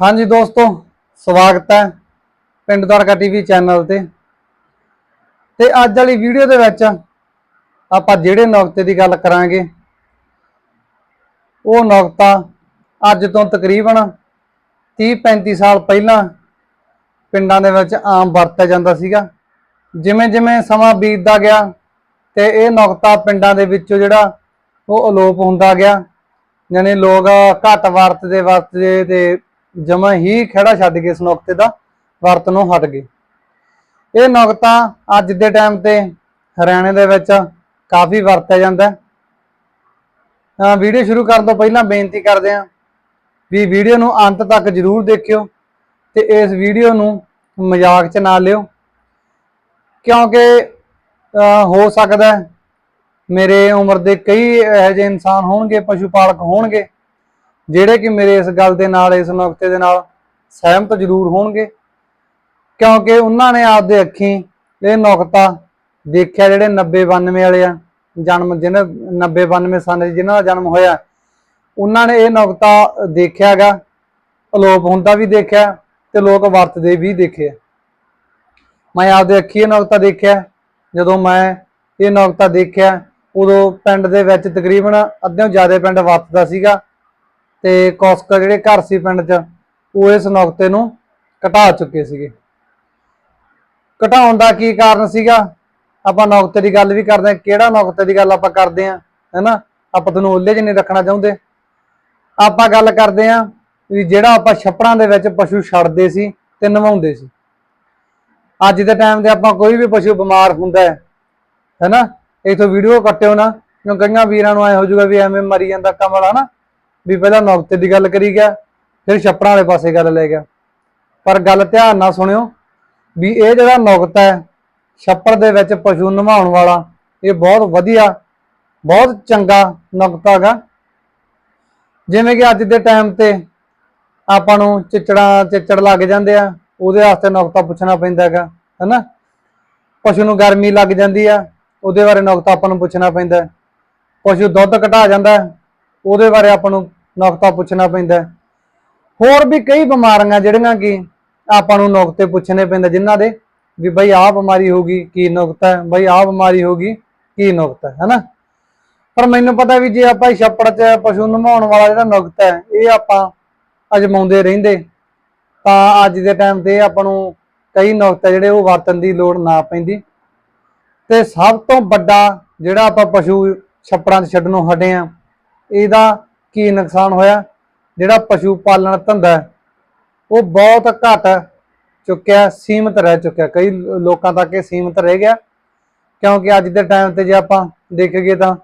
ਹਾਂਜੀ ਦੋਸਤੋ, ਸਵਾਗਤ ਹੈ ਪਿੰਡ ਦਰਗਾ ਟੀਵੀ ਚੈਨਲ ਤੇ। ਤੇ ਅੱਜ ਵਾਲੀ ਵੀਡੀਓ ਦੇ ਵਿੱਚ ਆਪਾਂ ਜਿਹੜੇ ਨੁਕਤੇ ਦੀ ਗੱਲ ਕਰਾਂਗੇ, ਉਹ ਨੁਕਤਾ ਅੱਜ ਤੋਂ ਤਕਰੀਬਨ 30-35 ਸਾਲ ਪਹਿਲਾਂ ਪਿੰਡਾਂ ਦੇ ਵਿੱਚ ਆਮ ਵਰਤਿਆ ਜਾਂਦਾ ਸੀਗਾ। ਜਿਵੇਂ ਜਿਵੇਂ ਸਮਾਂ ਬੀਤਦਾ ਗਿਆ ਤੇ ਇਹ ਨੁਕਤਾ ਪਿੰਡਾਂ ਦੇ ਵਿੱਚੋਂ ਜਿਹੜਾ ਉਹ ਅਲੋਪ ਹੁੰਦਾ ਗਿਆ, ਯਾਨੀ ਲੋਕ ਘੱਟ ਵਰਤਦੇ ਵਰਤਦੇ ਤੇ ਜਮਾ ਹੀ ਖੜਾ ਛੱਡ ਕੇ ਇਸ ਨੁਕਤੇ ਦਾ ਵਰਤਨੋਂ ਹਟ ਗਏ। ਇਹ ਨੁਕਤਾ ਅੱਜ ਦੇ ਟਾਈਮ ਤੇ ਹਰਿਆਣੇ ਦੇ ਵਿੱਚ ਕਾਫੀ ਵਰਤਿਆ ਜਾਂਦਾ ਹੈ। ਵੀਡੀਓ ਸ਼ੁਰੂ ਕਰਨ ਤੋਂ ਪਹਿਲਾਂ ਬੇਨਤੀ ਕਰਦੇ ਹਾਂ ਵੀ ਵੀਡੀਓ ਨੂੰ ਅੰਤ ਤੱਕ ਜਰੂਰ ਦੇਖਿਓ ਤੇ ਇਸ ਵੀਡੀਓ ਨੂੰ ਮਜ਼ਾਕ 'ਚ ਨਾ ਲਿਓ। ਕਿਉਂਕਿ ਹੋ ਸਕਦਾ ਮੇਰੇ ਉਮਰ ਦੇ ਕਈ ਇਹੋ ਜਿਹੇ ਇਨਸਾਨ ਹੋਣਗੇ, ਪਸ਼ੂ ਪਾਲਕ ਹੋਣਗੇ ਜਿਹੜੇ ਕਿ ਮੇਰੇ ਇਸ ਗੱਲ ਦੇ ਨਾਲ, ਇਸ ਨੁਕਤੇ ਦੇ ਨਾਲ ਸਹਿਮਤ ਜ਼ਰੂਰ ਹੋਣਗੇ। ਕਿਉਂਕਿ ਉਹਨਾਂ ਨੇ ਆਪਦੇ ਅੱਖੀਂ ਇਹ ਨੁਕਤਾ ਦੇਖਿਆ ਜਿਹੜੇ 90 92 ਵਾਲੇ ਆ, ਜਨਮ ਜਿਹਨਾਂ 90 92 ਸਾਲ ਦੇ ਜਿਨ੍ਹਾਂ ਦਾ ਜਨਮ ਹੋਇਆ, ਉਹਨਾਂ ਨੇ ਇਹ ਨੁਕਤਾ ਦੇਖਿਆਗਾ, ਅਲੋਪ ਹੁੰਦਾ ਵੀ ਦੇਖਿਆ ਤੇ ਲੋਕ ਵਰਤਦੇ ਵੀ ਦੇਖਿਆ ਮੈਂ ਆਪਦੇ ਅੱਖੀਂ ਇਹ ਨੁਕਤਾ ਦੇਖਿਆ, ਜਦੋਂ ਮੈਂ ਇਹ ਨੁਕਤਾ ਦੇਖਿਆ, ਉਦੋਂ ਪਿੰਡ ਦੇ ਵਿੱਚ ਤਕਰੀਬਨ ਅੱਧਿਓਂ ਜ਼ਿਆਦਾ ਪਿੰਡ ਵਰਤਦਾ ਸੀਗਾ ਤੇ ਕੁਛ ਜਿਹੜੇ ਘਰ ਸੀ ਪਿੰਡ 'ਚ, ਉਹ ਇਸ ਨੁਕਤੇ ਨੂੰ ਘਟਾ ਚੁੱਕੇ ਸੀਗੇ। ਘਟਾਉਣ ਦਾ ਕੀ ਕਾਰਨ ਸੀਗਾ? ਆਪਾਂ ਨੁਕਤੇ ਦੀ ਗੱਲ ਵੀ ਕਰਦੇ ਹਾਂ। ਕਿਹੜਾ ਨੁਕਤੇ ਦੀ ਗੱਲ ਆਪਾਂ ਕਰਦੇ ਹਾਂ? ਹੈਨਾ? ਆਪਾਂ ਤੁਹਾਨੂੰ ਉੱਲੇ 'ਚ ਨਹੀਂ ਰੱਖਣਾ ਚਾਹੁੰਦੇ। ਆਪਾਂ ਗੱਲ ਕਰਦੇ ਹਾਂ ਵੀ ਜਿਹੜਾ ਆਪਾਂ ਛੱਪੜਾਂ ਦੇ ਵਿੱਚ ਪਸ਼ੂ ਛੱਡਦੇ ਸੀ ਤੇ ਨਵਾਉਂਦੇ ਸੀ। ਅੱਜ ਦੇ ਟਾਈਮ ਤੇ ਆਪਾਂ ਕੋਈ ਵੀ ਪਸ਼ੂ ਬਿਮਾਰ ਹੁੰਦਾ ਹੈ, ਹੈਨਾ? ਇਥੋਂ ਵੀਡੀਓ ਕੱਟਿਓ ਨਾ, ਕਿਉਂ ਕਈਆਂ ਵੀਰਾਂ ਨੂੰ ਐ ਹੋ ਜਾਊਗਾ ਵੀ ਐਵੇਂ ਮਰੀ ਜਾਂਦਾ ਕਮਲ, ਹਨਾ? ਵੀ ਪਹਿਲਾਂ ਨੁਕਤੇ ਦੀ ਗੱਲ ਕਰੀ ਗਿਆ, ਫਿਰ ਛੱਪੜਾਂ ਵਾਲੇ ਪਾਸੇ ਗੱਲ ਲੈ ਗਿਆ। ਪਰ ਗੱਲ ਧਿਆਨ ਨਾਲ ਸੁਣਿਓ ਵੀ ਇਹ ਜਿਹੜਾ ਨੁਕਤਾ ਹੈ, ਛੱਪੜ ਦੇ ਵਿੱਚ ਪਸ਼ੂ ਨਵਾਉਣ ਵਾਲਾ, ਇਹ ਬਹੁਤ ਵਧੀਆ, ਬਹੁਤ ਚੰਗਾ ਨੁਕਤਾ ਹੈਗਾ। ਜਿਵੇਂ ਕਿ ਅੱਜ ਦੇ ਟਾਈਮ ਤੇ ਆਪਾਂ ਨੂੰ ਚਿਚੜਾਂ, ਚਿਚੜ ਲੱਗ ਜਾਂਦੇ ਆ, ਉਹਦੇ ਵਾਸਤੇ ਨੁਕਤਾ ਪੁੱਛਣਾ ਪੈਂਦਾ ਹੈਗਾ, ਹੈਨਾ? ਪਸ਼ੂ ਨੂੰ ਗਰਮੀ ਲੱਗ ਜਾਂਦੀ ਆ, ਉਹਦੇ ਬਾਰੇ ਨੁਕਤਾ ਆਪਾਂ ਨੂੰ ਪੁੱਛਣਾ ਪੈਂਦਾ ਪਸ਼ੂ ਦੁੱਧ ਘਟਾ ਜਾਂਦਾ ਉਹਦੇ ਬਾਰੇ ਆਪਾਂ ਨੂੰ ਨੁਕਤਾ ਪੁੱਛਣਾ ਪੈਂਦਾ ਹੋਰ ਵੀ ਕਈ ਬਿਮਾਰੀਆਂ ਜਿਹੜੀਆਂ ਕਿ ਆਪਾਂ ਨੂੰ ਨੁਕਤੇ ਪੁੱਛਣੇ ਪੈਂਦੇ, ਜਿਨ੍ਹਾਂ ਦੇ ਵੀ ਬਈ ਆਹ ਬਿਮਾਰੀ ਹੋ ਗਈ, ਕੀ ਨੁਕਤਾ ਹੈ, ਬਈ ਆਹ ਬਿਮਾਰੀ ਹੋ ਗਈ, ਕੀ ਨੁਕਤਾ ਹੈ, ਹੈਨਾ? ਪਰ ਮੈਨੂੰ ਪਤਾ ਵੀ ਜੇ ਆਪਾਂ ਛੱਪੜ 'ਚ ਪਸ਼ੂ ਨਮਾਉਣ ਵਾਲਾ ਜਿਹੜਾ ਨੁਕਤਾ ਹੈ, ਇਹ ਆਪਾਂ ਅਜਮਾਉਂਦੇ ਰਹਿੰਦੇ, ਤਾਂ ਅੱਜ ਦੇ ਟਾਈਮ ਤੇ ਆਪਾਂ ਨੂੰ ਕਈ ਨੁਕਤੇ ਜਿਹੜੇ ਉਹ ਵਰਤਣ ਦੀ ਲੋੜ ਨਾ ਪੈਂਦੀ। ਤੇ ਸਭ ਤੋਂ ਵੱਡਾ ਜਿਹੜਾ ਆਪਾਂ ਪਸ਼ੂ ਛੱਪੜਾਂ 'ਚ ਛੱਡਣੋਂ ਹਟੇ ਆ ਇਹਦਾ ਕੀ ਨੁਕਸਾਨ ਹੋਇਆ? ਜਿਹੜਾ ਪਸ਼ੂ ਪਾਲਣ ਧੰਦਾ ਉਹ ਬਹੁਤ ਘੱਟ ਚੁੱਕਿਆ, ਸੀਮਤ ਰਹਿ ਚੁੱਕਿਆ। ਕਈ ਲੋਕਾਂ ਤੱਕ ਇਹ ਸੀਮਤ ਰਹਿ ਗਿਆ, ਕਿਉਂਕਿ ਅੱਜ ਦੇ ਟਾਈਮ ਤੇ ਜੇ ਆਪਾਂ ਦੇਖੀਏ ਤਾਂ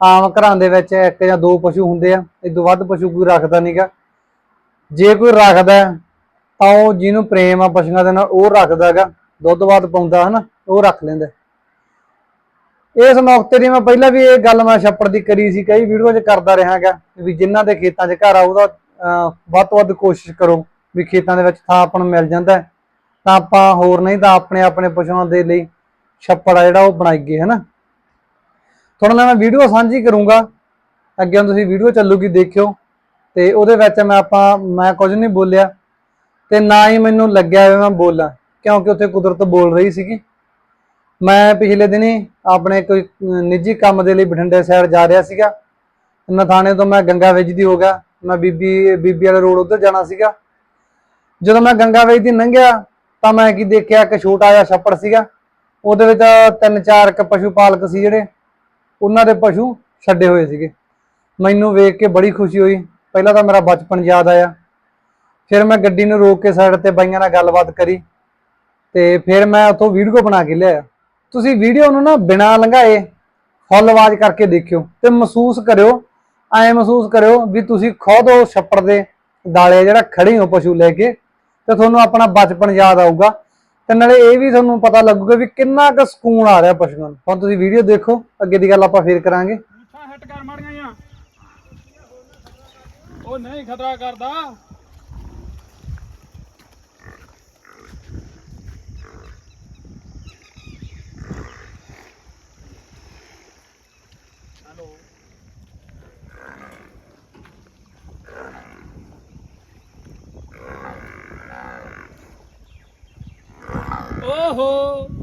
ਆਮ ਘਰਾਂ ਦੇ ਵਿੱਚ ਇੱਕ ਜਾਂ ਦੋ ਪਸ਼ੂ ਹੁੰਦੇ ਆ ਇਸ ਤੋਂ ਵੱਧ ਪਸ਼ੂ ਕੋਈ ਰੱਖਦਾ ਨਹੀਂਗਾ ਜੇ ਕੋਈ ਰੱਖਦਾ ਤਾਂ ਉਹ ਜਿਹਨੂੰ ਪ੍ਰੇਮ ਆ ਪਸ਼ੂਆਂ ਦੇ ਨਾਲ, ਉਹ ਰੱਖਦਾ ਹੈਗਾ ਦੁੱਧ ਬਾਦ ਪਾਉਂਦਾ ਹਨਾ, ਉਹ ਰੱਖ ਲੈਂਦਾ ਇਸ ਨੁਕਤੇ ਦੀ ਮੈਂ ਪਹਿਲਾਂ ਵੀ ਇਹ ਗੱਲ ਮੈਂ ਛੱਪੜ ਦੀ ਕਰੀ ਸੀ, ਕਈ ਵੀਡੀਓ 'ਚ ਕਰਦਾ ਰਹਾਗਾ ਵੀ ਜਿਨ੍ਹਾਂ ਦੇ ਖੇਤਾਂ 'ਚ ਘਰ ਆ, ਉਹਦਾ ਵੱਧ ਤੋਂ ਵੱਧ ਕੋਸ਼ਿਸ਼ ਕਰੋ ਵੀ ਖੇਤਾਂ ਦੇ ਵਿੱਚ ਥਾਂ ਆਪਾਂ ਨੂੰ ਮਿਲ ਜਾਂਦਾ ਤਾਂ ਆਪਾਂ ਹੋਰ ਨਹੀਂ ਤਾਂ ਆਪਣੇ ਆਪਣੇ ਪਸ਼ੂਆਂ ਦੇ ਲਈ ਛੱਪੜ ਆ ਜਿਹੜਾ ਉਹ ਬਣਾਈਏ ਹਨਾ? ਤੁਹਾਡੇ ਨਾਲ ਮੈਂ ਵੀਡੀਓ ਸਾਂਝੀ ਕਰੂੰਗਾ। ਅੱਗੇ ਤੁਸੀਂ ਵੀਡੀਓ ਚੱਲੂਗੀ, ਦੇਖਿਓ। ਤੇ ਉਹਦੇ ਵਿੱਚ ਮੈਂ ਆਪਾਂ, ਮੈਂ ਕੁਝ ਨਹੀਂ ਬੋਲਿਆ ਤੇ ਨਾ ਹੀ ਮੈਨੂੰ ਲੱਗਿਆ ਵੀ ਮੈਂ ਬੋਲਾਂ, ਕਿਉਂਕਿ ਉੱਥੇ ਕੁਦਰਤ ਬੋਲ ਰਹੀ ਸੀਗੀ। ਮੈਂ ਪਿਛਲੇ ਦਿਨੀ ਆਪਣੇ ਕੋਈ ਨਿੱਜੀ ਕੰਮ ਦੇ ਲਈ ਬਠਿੰਡੇ ਸਾਈਡ ਜਾ ਰਿਹਾ ਸੀਗਾ। ਨਥਾਣੇ ਤੋਂ ਮੈਂ ਗੰਗਾ ਵੇਜ ਦੀ ਹੋ ਗਿਆ। ਮੈਂ ਬੀਬੀ ਬੀਬੀ ਵਾਲੇ ਰੋਡ ਉੱਧਰ ਜਾਣਾ ਸੀਗਾ। ਜਦੋਂ ਮੈਂ ਗੰਗਾ ਵੇਜ ਦੀ ਲੰਘਿਆ, ਤਾਂ ਮੈਂ ਕੀ ਦੇਖਿਆ, ਇੱਕ ਛੋਟਾ ਜਿਹਾ ਛੱਪੜ ਸੀਗਾ। ਉਹਦੇ ਵਿੱਚ ਤਿੰਨ ਚਾਰ ਕ ਪਸ਼ੂ ਪਾਲਕ ਸੀ ਜਿਹੜੇ, ਉਹਨਾਂ ਦੇ ਪਸ਼ੂ ਛੱਡੇ ਹੋਏ ਸੀਗੇ। ਮੈਨੂੰ ਵੇਖ ਕੇ ਬੜੀ ਖੁਸ਼ੀ ਹੋਈ। ਪਹਿਲਾਂ ਤਾਂ ਮੇਰਾ ਬਚਪਨ ਯਾਦ ਆਇਆ। ਫਿਰ ਮੈਂ ਗੱਡੀ ਨੂੰ ਰੋਕ ਕੇ ਸਾਈਡ ਤੇ ਬਾਈਆਂ ਨਾਲ ਗੱਲਬਾਤ ਕਰੀ। ਤੇ ਫਿਰ ਮੈਂ ਉੱਥੋਂ ਵੀਡੀਓ ਬਣਾ ਕੇ ਲਿਆਇਆ। ਤੁਸੀਂ ਵੀਡੀਓ ਨੂੰ ਨਾ ਬਿਨਾਂ ਲੰਘਾਏ ਫੁੱਲ ਆਵਾਜ਼ ਕਰਕੇ ਦੇਖਿਓ ਤੇ ਮਹਿਸੂਸ ਕਰਿਓ, ਐ ਮਹਿਸੂਸ ਕਰਿਓ ਵੀ ਤੁਸੀਂ ਖੁਦ ਉਹ ਛੱਪੜ ਦੇ ਦਾਲੇ ਜਿਹੜਾ ਖੜੇ ਹੋ ਪਸ਼ੂ ਲੈ ਕੇ ਤੇ ਤੁਹਾਨੂੰ ਆਪਣਾ ਬਚਪਨ ਯਾਦ ਆਊਗਾ ਤੇ ਨਾਲੇ ਇਹ ਵੀ ਤੁਹਾਨੂੰ ਪਤਾ ਲੱਗੂਗਾ ਵੀ ਕਿੰਨਾ ਕੁ ਸਕੂਨ ਆ ਰਿਹਾ ਪਸ਼ੂਆਂ ਨੂੰ। ਹੁਣ ਤੁਸੀਂ ਵੀਡੀਓ ਦੇਖੋ, ਅੱਗੇ ਦੀ ਗੱਲ ਆਪਾਂ ਫੇਰ ਕਰਾਂਗੇ। ਹਿੱਟ ਕਰ ਮਾੜੀਆਂ ਆ ਉਹ ਨਹੀਂ ਖਤਰਾ ਕਰਦਾ। cachorro. Oh! oh.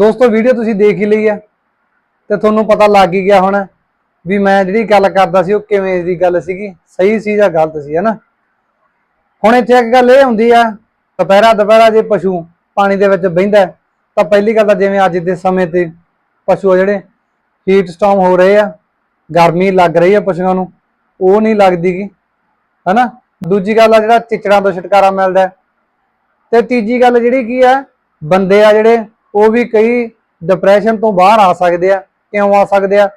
ਦੋਸਤੋ ਵੀਡੀਓ ਤੁਸੀਂ ਦੇਖ ਹੀ ਲਈ ਹੈ ਤੇ ਤੁਹਾਨੂੰ ਪਤਾ ਲੱਗ ਹੀ ਗਿਆ ਹੋਣਾ ਵੀ ਮੈਂ ਜਿਹੜੀ ਗੱਲ ਕਰਦਾ ਸੀ, ਉਹ ਕਿਵੇਂ ਦੀ ਗੱਲ ਸੀਗੀ। ਸਹੀ ਸੀ ਜਾਂ ਗਲਤ ਸੀ ਹਨਾ ਹੁਣ ਇੱਥੇ ਇੱਕ ਗੱਲ ਇਹ ਹੁੰਦੀ ਆ, ਦੁਪਹਿਰਾ ਦੁਪਹਿਰਾ ਜੇ ਪਸ਼ੂ ਪਾਣੀ ਦੇ ਵਿੱਚ ਬਹਿੰਦਾ, ਤਾਂ ਪਹਿਲੀ ਗੱਲ ਤਾਂ ਜਿਵੇਂ ਅੱਜ ਦੇ ਸਮੇਂ ਤੇ ਪਸ਼ੂ ਆ ਜਿਹੜੇ ਹੀਟ ਸਟਾਰਮ ਹੋ ਰਹੇ ਆ, ਗਰਮੀ ਲੱਗ ਰਹੀ ਆ ਪਸ਼ੂਆਂ ਨੂੰ, ਉਹ ਨਹੀਂ ਲੱਗਦੀ ਲੱਗਦੀਗੀ ਹਨਾ ਦੂਜੀ ਗੱਲ ਆ ਜਿਹੜਾ ਚਿਚੜਾਂ ਤੋਂ ਛੁਟਕਾਰਾ ਮਿਲਦਾ। ਹੈ। ਤੇ ਤੀਜੀ ਗੱਲ ਜਿਹੜੀ ਕੀ ਆ, ਬੰਦੇ ਆ ਜਿਹੜੇ ਉਹ ਵੀ ਕਈ ਡਿਪਰੈਸ਼ਨ ਤੋਂ ਬਾਹਰ ਆ ਸਕਦੇ ਆ, ਕਿਉਂ ਆ ਸਕਦੇ ਆ?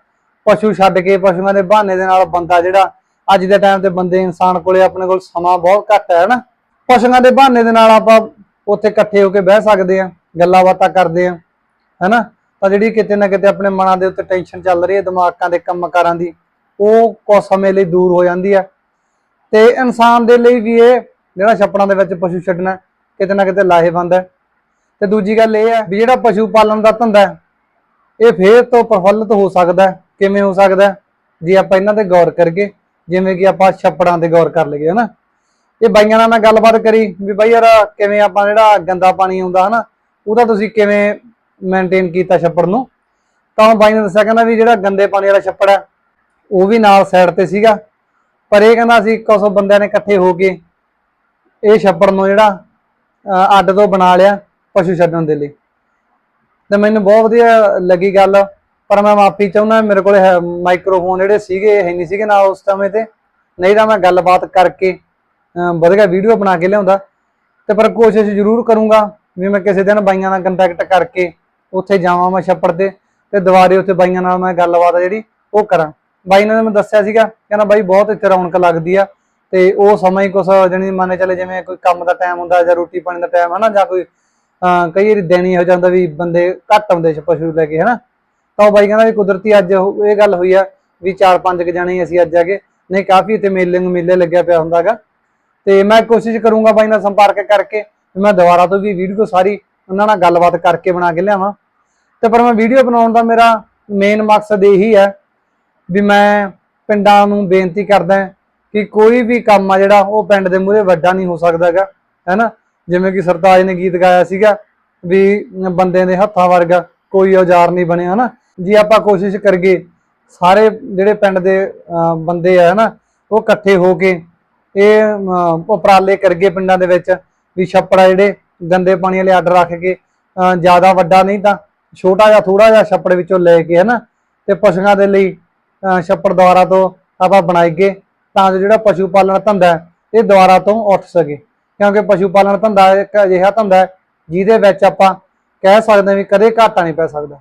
ਪਸ਼ੂ ਛੱਡ ਕੇ ਪਸ਼ੂਆਂ ਦੇ ਬਹਾਨੇ ਦੇ ਨਾਲ ਬੰਦਾ ਜਿਹੜਾ ਅੱਜ ਦੇ ਟਾਈਮ ਤੇ ਬੰਦੇ ਇਨਸਾਨ ਕੋਲੇ ਆਪਣੇ ਕੋਲ ਸਮਾਂ ਬਹੁਤ ਘੱਟ ਹੈ ਨਾ। ਪਸ਼ੂਆਂ ਦੇ ਬਹਾਨੇ ਦੇ ਨਾਲ ਆਪਾਂ ਉੱਥੇ ਇਕੱਠੇ ਹੋ ਕੇ ਬਹਿ ਸਕਦੇ ਆ, ਗੱਲਾਂ ਬਾਤਾਂ ਕਰਦੇ ਆ, ਹੈਨਾ? ਤਾਂ ਜਿਹੜੀ ਕਿਤੇ ਨਾ ਕਿਤੇ ਆਪਣੇ ਮਨਾਂ ਦੇ ਉੱਤੇ ਟੈਨਸ਼ਨ ਚੱਲ ਰਹੀ ਹੈ, ਦਿਮਾਗਾਂ ਦੇ ਕੰਮਕਾਰਾਂ ਦੀ, ਉਹ ਕੁਝ ਸਮੇਂ ਲਈ ਦੂਰ ਹੋ ਜਾਂਦੀ ਹੈ ਤੇ ਇਨਸਾਨ ਦੇ ਲਈ ਵੀ ਇਹ ਜਿਹੜਾ ਛੱਪੜਾਂ ਦੇ ਵਿੱਚ ਪਸ਼ੂ ਛੱਡਣਾ ਕਿਤੇ ਨਾ ਕਿਤੇ ਲਾਹੇਵੰਦ ਹੈ। ਤੇ ਦੂਜੀ ਗੱਲ ਇਹ ਹੈ ਵੀ ਜਿਹੜਾ ਪਸ਼ੂ ਪਾਲਣ ਦਾ ਧੰਦਾ ਇਹ ਫੇਰ ਤੋਂ ਪ੍ਰਫੁੱਲਤ ਹੋ ਸਕਦਾ ਕਿਵੇਂ ਹੋ ਸਕਦਾ ਜੇ ਆਪਾਂ ਇਹਨਾਂ ਤੇ ਗੌਰ ਕਰੀਏ, ਜਿਵੇਂ ਕਿ ਆਪਾਂ ਛੱਪੜਾਂ ਤੇ ਗੌਰ ਕਰ ਲਈਏ, ਹਨਾ। ਇਹ ਬਾਈਆਂ ਨਾਲ ਮੈਂ ਗੱਲਬਾਤ ਕਰੀ ਵੀ ਬਾਈ ਯਾਰ, ਕਿਵੇਂ ਆਪਾਂ ਜਿਹੜਾ ਗੰਦਾ ਪਾਣੀ ਆਉਂਦਾ, ਹਨਾ, ਉਹਦਾ ਤੁਸੀਂ ਕਿਵੇਂ ਮੇਨਟੇਨ ਕੀਤਾ ਛੱਪੜ ਨੂੰ? ਤਾਂ ਉਹ ਬਾਈ ਨੇ ਦੱਸਿਆ, ਕਹਿੰਦਾ ਵੀ ਜਿਹੜਾ ਗੰਦੇ ਪਾਣੀ ਵਾਲਾ ਛੱਪੜ ਹੈ, ਉਹ ਵੀ ਨਾਲ ਸਾਈਡ ਤੇ ਸੀਗਾ। ਪਰ ਇਹ ਕਹਿੰਦਾ ਸੀ ਕੁਝ ਬੰਦਿਆਂ ਨੇ ਇਕੱਠੇ ਹੋ ਕੇ ਇਹ ਛੱਪੜ ਨੂੰ ਜਿਹੜਾ ਅੱਡ ਤੋਂ ਬਣਾ ਲਿਆ। ਪਸ਼ੂ ਛੱਡਣ ਦੇ ਲਈ। ਤੇ ਮੈਨੂੰ ਬਹੁਤ ਵਧੀਆ ਲੱਗੀ ਗੱਲ, ਪਰ ਮੈਂ ਮਾਫੀ ਚਾਹੁੰਦਾ, ਮੇਰੇ ਕੋਲ ਮਾਈਕ੍ਰੋਫੋਨ ਜਿਹੜੇ ਸੀਗੇ ਹੈ ਨਹੀਂ ਸੀਗੇ ਨਾਲ ਉਸ ਸਮੇਂ ਤੇ ਨਹੀਂ ਤਾਂ ਮੈਂ ਗੱਲਬਾਤ ਕਰਕੇ ਵਧੀਆ ਵੀਡੀਓ ਬਣਾ ਕੇ ਲਿਆਉਂਦਾ। ਤੇ ਪਰ ਕੋਸ਼ਿਸ਼ ਜ਼ਰੂਰ ਕਰੂੰਗਾ ਵੀ ਮੈਂ ਕਿਸੇ ਦਿਨ ਬਾਈਆਂ ਨਾਲ ਕੰਟੈਕਟ ਕਰਕੇ ਉੱਥੇ ਜਾਵਾਂ ਮੈਂ ਛੱਪੜ ਤੇ ਤੇ ਦੁਬਾਰੇ ਉੱਥੇ ਬਾਈਆਂ ਨਾਲ ਮੈਂ ਗੱਲਬਾਤ ਜਿਹੜੀ, ਉਹ ਕਰਾਂ। ਬਾਈ ਨੇ ਮੈਨੂੰ ਦੱਸਿਆ ਸੀਗਾ, ਕਹਿੰਦਾ ਬਾਈ ਬਹੁਤ ਇੱਥੇ ਰੌਣਕ ਲੱਗਦੀ ਆ, ਤੇ ਉਹ ਸਮਾਂ ਹੀ ਕੁਛ ਜਣੀ ਮੰਨੇ ਚੱਲੇ ਜਿਵੇਂ ਕੋਈ ਕੰਮ ਦਾ ਟਾਈਮ ਹੁੰਦਾ ਜਾਂ ਰੋਟੀ ਪਾਣੀ ਦਾ ਟਾਈਮ ਹਨਾ ਜਾਂ ਕੋਈ ਕਈ ਵਾਰੀ ਦਿਨ ਹੀ ਹੋ ਜਾਂਦਾ ਵੀ ਬੰਦੇ ਘੱਟ ਆਉਂਦੇ ਪਸ਼ੂ ਲੈ ਕੇ, ਹਨਾ? ਤਾਂ ਉਹ ਬਾਈ ਕਹਿੰਦਾ ਵੀ ਕੁਦਰਤੀ ਅੱਜ ਇਹ ਗੱਲ ਹੋਈ ਆ ਵੀ ਚਾਰ ਪੰਜ ਕੁ ਜਣੇ ਅਸੀਂ ਅੱਜ ਆ ਗਏ ਨਹੀਂ ਕਾਫੀ ਇੱਥੇ ਮੇਲੇ ਮੇਲੇ ਲੱਗਿਆ ਪਿਆ ਹੁੰਦਾਗਾ ਤੇ ਮੈਂ ਕੋਸ਼ਿਸ਼ ਕਰੂੰਗਾ ਬਾਈ ਨਾਲ ਸੰਪਰਕ ਕਰਕੇ ਮੈਂ ਦੁਬਾਰਾ ਤੋਂ ਵੀ ਵੀਡੀਓ ਸਾਰੀ ਉਹਨਾਂ ਨਾਲ ਗੱਲਬਾਤ ਕਰਕੇ ਬਣਾ ਕੇ ਲਿਆਵਾਂ। ਤੇ ਪਰ ਮੈਂ ਵੀਡੀਓ ਬਣਾਉਣ ਦਾ ਮੇਰਾ ਮੇਨ ਮਕਸਦ ਇਹੀ ਹੈ ਵੀ ਮੈਂ ਪਿੰਡਾਂ ਨੂੰ ਬੇਨਤੀ ਕਰਦਾ ਕਿ ਕੋਈ ਵੀ ਕੰਮ ਆ ਜਿਹੜਾ ਉਹ ਪਿੰਡ ਦੇ ਮੂਹਰੇ ਵੱਡਾ ਨਹੀਂ ਹੋ ਸਕਦਾਗਾ ਹੈਨਾ? ਜਿਵੇਂ ਕਿ ਸਰਤਾਜ ਨੇ ਗੀਤ ਗਾਇਆ ਸੀਗਾ ਵੀ ਬੰਦੇ ਦੇ ਹੱਥਾਂ ਵਰਗਾ ਕੋਈ ਔਜ਼ਾਰ ਨਹੀਂ ਬਣਿਆ ਹਨਾ? ਜੇ ਆਪਾਂ ਕੋਸ਼ਿਸ਼ ਕਰੀਏ ਸਾਰੇ ਜਿਹੜੇ ਪਿੰਡ ਦੇ ਅਹ, ਬੰਦੇ ਆ ਹਨਾ ਉਹ ਇਕੱਠੇ ਹੋ ਕੇ ਇਹ ਉਪਰਾਲੇ ਕਰਗੇ ਪਿੰਡਾਂ ਦੇ ਵਿੱਚ ਵੀ ਛੱਪੜਾ ਜਿਹੜੇ ਗੰਦੇ ਪਾਣੀ ਵਾਲੇ ਅੱਡ ਰੱਖ ਕੇ ਜ਼ਿਆਦਾ ਵੱਡਾ ਨਹੀਂ ਤਾਂ ਛੋਟਾ ਜਿਹਾ ਥੋੜਾ ਜਿਹਾ ਛੱਪੜ ਵਿੱਚੋਂ ਲੈ ਕੇ ਹਨਾ ਤੇ ਪਸ਼ੂਆਂ ਦੇ ਲਈ ਛੱਪੜ ਦੁਆਰਾ ਤੋਂ ਆਪਾਂ ਬਣਾਈਏ ਤਾਂ ਜੋ ਜਿਹੜਾ ਪਸ਼ੂ ਪਾਲਣ ਧੰਦਾ ਹੈ, ਇਹ ਦੁਆਰਾ ਤੋਂ ਉੱਠ ਸਕੇ। ਕਿਉਂਕਿ ਪਸ਼ੂ ਪਾਲਣ ਧੰਦਾ ਇੱਕ ਅਜਿਹਾ ਧੰਦਾ ਹੈ, ਜਿਹਦੇ ਵਿੱਚ ਆਪਾਂ ਕਹਿ ਸਕਦੇ ਹਾਂ ਵੀ ਕਦੇ ਘਾਟਾ ਨਹੀਂ ਪੈ ਸਕਦਾ।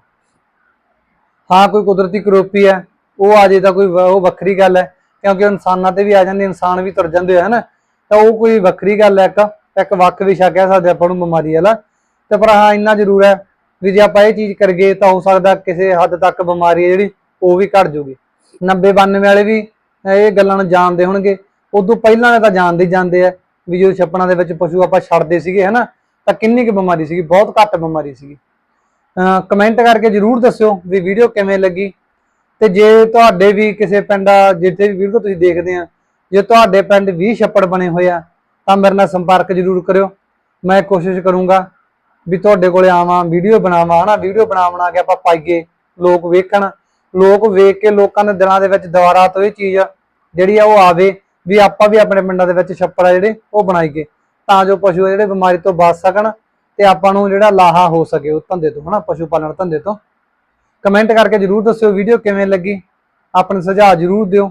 ਹਾਂ, ਕੋਈ ਕੁਦਰਤੀ ਕਰੋਪੀ ਹੈ, ਉਹ ਆ ਜੇ ਤਾਂ ਕੋਈ ਉਹ ਵੱਖਰੀ ਗੱਲ ਹੈ, ਕਿਉਂਕਿ ਇਨਸਾਨਾਂ ਤੇ ਵੀ ਆ ਜਾਂਦੇ, ਇਨਸਾਨ ਵੀ ਤੁਰ ਜਾਂਦੇ ਹਨ? ਤਾਂ ਉਹ ਕੋਈ ਵੱਖਰੀ ਗੱਲ ਹੈ, ਇੱਕ ਇੱਕ ਵੱਖ ਵਿਸ਼ਾ ਕਹਿ ਸਕਦੇ ਆਪਾਂ ਨੂੰ ਬਿਮਾਰੀ ਵਾਲਾ। ਤੇ ਪਰ ਹਾਂ, ਇੰਨਾ ਜ਼ਰੂਰ ਹੈ ਵੀ ਜੇ ਆਪਾਂ ਇਹ ਚੀਜ਼ ਕਰਗੇ ਤਾਂ ਹੋ ਸਕਦਾ ਕਿਸੇ ਹੱਦ ਤੱਕ ਬਿਮਾਰੀ ਹੈ ਜਿਹੜੀ, ਉਹ ਵੀ ਘਟ ਜੂਗੀ। 90 92 ਵਾਲੇ ਵੀ ਇਹ ਗੱਲਾਂ ਨੂੰ ਜਾਣਦੇ ਹੋਣਗੇ। ਉਦੋਂ ਪਹਿਲਾਂ ਤਾਂ ਜਾਣਦੇ ਜਾਂਦੇ ਆ ਵੀ ਜਦੋਂ ਛੱਪੜਾਂ ਦੇ ਵਿੱਚ ਪਸ਼ੂ ਆਪਾਂ ਛੱਡਦੇ ਸੀਗੇ, ਹਨਾ, ਤਾਂ ਕਿੰਨੀ ਕੁ ਬਿਮਾਰੀ ਸੀਗੀ, ਬਹੁਤ ਘੱਟ ਬਿਮਾਰੀ ਸੀਗੀ। ਕਮੈਂਟ ਕਰਕੇ ਜਰੂਰ ਦੱਸਿਓ ਵੀ ਵੀਡੀਓ ਕਿਵੇਂ ਲੱਗੀ। ਤੇ ਜੇ ਤੁਹਾਡੇ ਵੀ ਕਿਸੇ ਪਿੰਡ ਜਿੱਥੇ ਵੀ ਵੀਡੀਓ ਤੁਸੀਂ ਦੇਖਦੇ ਆ, ਜੇ ਤੁਹਾਡੇ ਪਿੰਡ ਵੀ ਛੱਪੜ ਬਣੇ ਹੋਏ ਆ, ਤਾਂ ਮੇਰੇ ਨਾਲ ਸੰਪਰਕ ਜਰੂਰ ਕਰਿਓ। ਮੈਂ ਕੋਸ਼ਿਸ਼ ਕਰੂੰਗਾ ਵੀ ਤੁਹਾਡੇ ਕੋਲੇ ਆਵਾਂ, ਵੀਡੀਓ ਬਣਾਵਾਂ, ਹਨਾ, ਵੀਡੀਓ ਬਣਾ ਬਣਾ ਕੇ ਆਪਾਂ ਪਾਈਏ, ਲੋਕ ਵੇਖਣ। ਲੋਕ ਵੇਖ ਕੇ ਲੋਕਾਂ ਦੇ ਦਿਲਾਂ ਦੇ ਵਿੱਚ ਦੁਬਾਰਾ ਤੋਂ ਇਹ ਚੀਜ਼ ਜਿਹੜੀ ਆ ਉਹ ਆਵੇ। ਵੀ ਆਪਾਂ ਵੀ ਆਪਣੇ ਪਿੰਡਾਂ ਦੇ ਵਿੱਚ ਛੱਪੜ ਆ ਜਿਹੜੇ, ਉਹ ਬਣਾਈਏ। ਤਾਂ ਜੋ ਪਸ਼ੂ ਜਿਹੜੇ ਬਿਮਾਰੀ ਤੋਂ ਬਚ ਸਕਣ ਤੇ ਆਪਾਂ ਨੂੰ ਜਿਹੜਾ ਲਾਹਾ ਹੋ ਸਕੇ ਉਹ ਧੰਦੇ ਤੋਂ, ਹਨਾ, ਪਸ਼ੂ ਪਾਲਣ ਧੰਦੇ ਤੋਂ। ਕਮੈਂਟ ਕਰਕੇ ਜਰੂਰ ਦੱਸਿਓ ਵੀਡੀਓ ਕਿਵੇਂ ਲੱਗੀ। ਆਪਣੇ ਸੁਝਾਅ ਜਰੂਰ ਦਿਓ।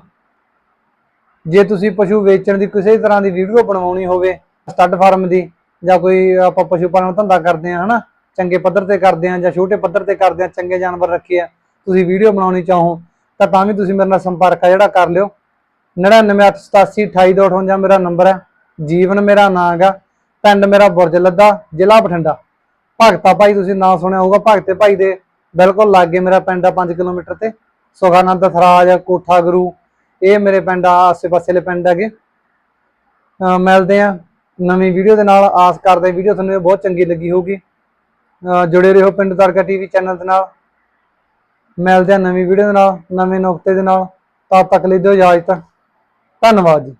ਜੇ ਤੁਸੀਂ ਪਸ਼ੂ ਵੇਚਣ ਦੀ ਕਿਸੇ ਤਰ੍ਹਾਂ ਦੀ ਵੀਡੀਓ ਬਣਵਾਉਣੀ ਹੋਵੇ, ਸਟੱਡ ਫਾਰਮ ਦੀ, ਜਾਂ ਕੋਈ ਆਪਾਂ ਪਸ਼ੂ ਪਾਲਣ ਧੰਦਾ ਕਰਦੇ ਆ ਹਨਾ, ਚੰਗੇ ਪੱਧਰ ਤੇ ਕਰਦੇ ਆ ਜਾਂ ਛੋਟੇ ਪੱਧਰ ਤੇ ਕਰਦੇ ਆ ਚੰਗੇ ਜਾਨਵਰ ਰੱਖੇ ਆ, ਤੁਸੀਂ ਵੀਡੀਓ ਬਣਾਉਣੀ ਚਾਹੋ, ਤਾਂ ਤਾਂ ਵੀ ਤੁਸੀਂ ਮੇਰੇ ਨਾਲ ਸੰਪਰਕ ਆ ਜਿਹੜਾ ਕਰ ਲਿਓ। 9988828258 ਮੇਰਾ ਨੰਬਰ ਹੈ। ਜੀਵਨ ਮੇਰਾ ਨਾਂ ਹੈਗਾ। ਪਿੰਡ ਮੇਰਾ ਬੁਰਜ ਲੱਦਾ, ਜ਼ਿਲ੍ਹਾ ਬਠਿੰਡਾ। ਭਗਤਾ ਭਾਈ ਤੁਸੀਂ ਨਾਂ ਸੁਣਿਆ ਹੋਊਗਾ, ਭਗਤੇ ਭਾਈ ਦੇ ਬਿਲਕੁਲ ਲਾਗੇ ਮੇਰਾ ਪਿੰਡ ਆ 5 ਕਿਲੋਮੀਟਰ ਤੇ। ਸੁਖਾਨੰਦ ਥਰਾਜ, ਕੋਠਾ ਗੁਰੂ, ਇਹ ਮੇਰੇ ਪਿੰਡ ਆ ਆਸੇ ਪਾਸੇ ਦੇ ਪਿੰਡ ਹੈਗੇ। ਮਿਲਦੇ ਆ ਨਵੀਂ ਵੀਡੀਓ ਦੇ ਨਾਲ। ਆਸ ਕਰਦੇ ਵੀਡੀਓ ਤੁਹਾਨੂੰ ਬਹੁਤ ਚੰਗੀ ਲੱਗੀ ਹੋਊਗੀ। ਅਹ ਜੁੜੇ ਰਹੋ ਪਿੰਡ ਤੜਕਾ ਟੀਵੀ ਚੈਨਲ ਦੇ ਨਾਲ। ਮਿਲਦੇ ਆ ਨਵੀਂ ਵੀਡੀਓ ਦੇ ਨਾਲ, ਨਵੇਂ ਨੁਕਤੇ ਦੇ ਨਾਲ। ਤਦ ਤੱਕ ਲਈ ਦਿਓ ਇਜਾਜ਼ਤ। ਧੰਨਵਾਦ ਜੀ।